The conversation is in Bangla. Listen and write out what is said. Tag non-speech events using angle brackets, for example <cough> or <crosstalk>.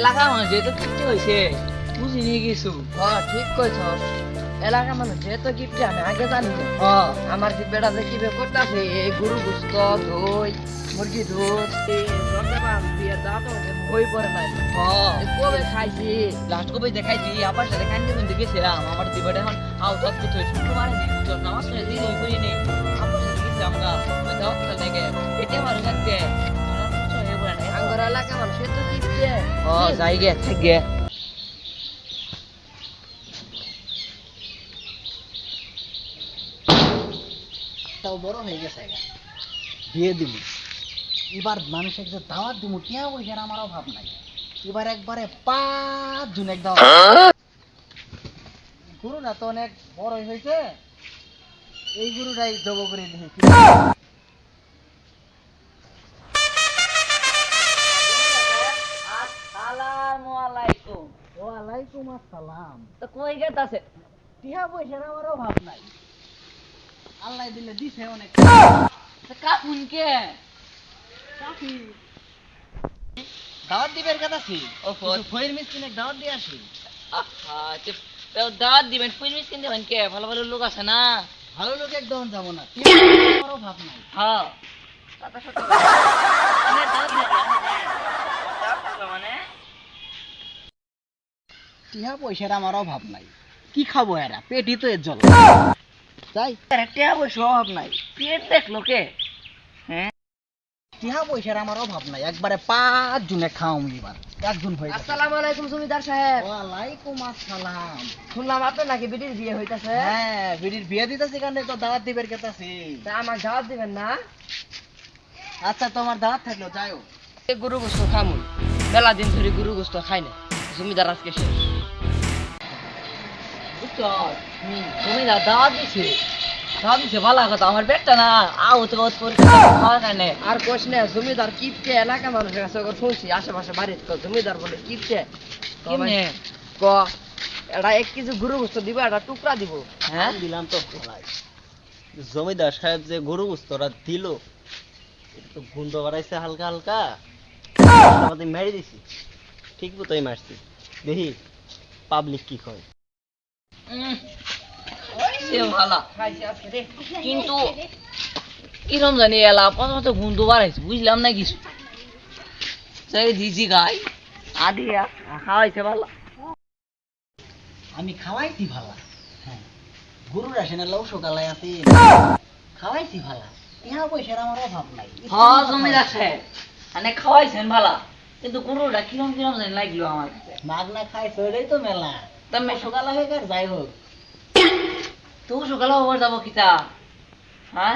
এলাকা মানুষ যেহেতু কিপ্টে হয়েছে বুঝি নিয়ে গেছু? হ্যাঁ ঠিক কইছ। এলাকা মানুষ যেহেতু গিফটে আমি আগে জানি। হ্যাঁ আমার যে বেড়া যে কীভাবে করতেছে এই গরু গুস্ত দই মুরগি দুধ এই বই পড়ে নাই। এই কবে খাইছি? লাস্ট কবে দেখাইছি? আবার সাথে কান্দে কিন্তু গেছিলাম। আমার দিবাটা এখন অফ করতে হয়েছে শুক্রবারে দিন নামাজ পড়ে দিন ওই করি নেই সাথে গেছি আমরা দাওয়াত এটা ভালো আঙ্গর এলাকা মানুষ তো গিফটে ও, যাই গে, থাক তাও বড় হয়ে গেছে। বিয়ে দিবি এবার মানুষের যে দাওয়াত দিব টিয়া পয়সার আমার অভাব নাই। এবার একবারে পাঁচ জন এক দাওয়াত গরুটা তো অনেক বড় হয়েছে। এই গরুটাই জব করে দিয়েছি ওয়ালাইকুম আসসালাম। তো কই গেতাছে? টিয়া পয়সার আমার অভাব নাই। আল্লাহ দিলে দিছে অনেক। তো কাকুন কে? কাকি। দাওয়াত দিবের কথা ছি ও ফয়ের মিসকিনে দাওয়াত দিয়ে আসি। আহা তো দাওয়াত দিবেন ফুল মিসকিন দিবেন কে? ভালো ভালো লোক আছে না? ভালো লোক একদম যাব না। অভাব নাই। হ্যাঁ। টিহা পয়সার আমার অভাব নাই। কি খাব এরা? পেটই তো এর জল। তাই অবশ্য অভাব নাই। পেট দেখল কে? হ্যাঁ? টিহা পয়সার আমার অভাব নাই। একবারে পাঁচ জনে এবার। একজন হয়ে আসসালামু আলাইকুম জমিদার সাহেব। ওয়ালাইকুম আসসালাম। শুনলাম আপনার নাকি বিটির বিয়ে হইতাছে। হ্যাঁ বিড়ির বিয়ে দিতেছে কারণে তো দাওয়াত দিবের কেতাছি তা আমার দাওয়াত দিবেন না? আচ্ছা তোমার দাওয়াত থাকল এই গরু গোস্ত খামুন। মেলা দিন ধরে গরু গোস্ত খাই না। জমিদার আজকে শেষ। তুমি না দাওয়াত দিছে। দাওয়াত দিছে ভালো কথা। আমার পেটটা না কারণে আর কোশ না জমিদার কিপটে এলাকা মানুষের কাছে ওকে শুনছি আশেপাশে বাড়ির তো জমিদার বলে কিপটে। কেমনে ক এটা এক কেজি গরু গোস্ত দিব একটা টুকরা দিব। হ্যাঁ? দিলাম তো ভালাই জমিদার সাহেব যে গরু গুস্তরা দিল এটা তো গুন্ড বাড়াইছে হালকা হালকা। আমাদের মেরে দিছি। ঠিক মতোই মারছি। দেখি পাবলিক কি কয়। ভালো। কিন্তু <laughs> কিরম জানি এলা প্রথমত গুন্দ বাড়াইছে বুঝলাম না কিছু। দিছি গাই আদি খাওয়াইছে ভালো। আমি খাওয়াইছি ভালা। হ্যাঁ গরুর আসে না লৌ সকালে আছে। খাওয়াইছি ভালা। ইহা পয়সার আমার অভাব নাই। হ্যাঁ জমি রাখে মানে খাওয়াইছেন ভালা। কিন্তু গরুটা কিরম কিরম জানি লাগল আমার কাছে। মাগ না খাইছো এটাই তো মেলা। তুমি সকাল হয়ে গেছে যাই হোক তুই সকালে ওভার যাব কিতা? হ্যাঁ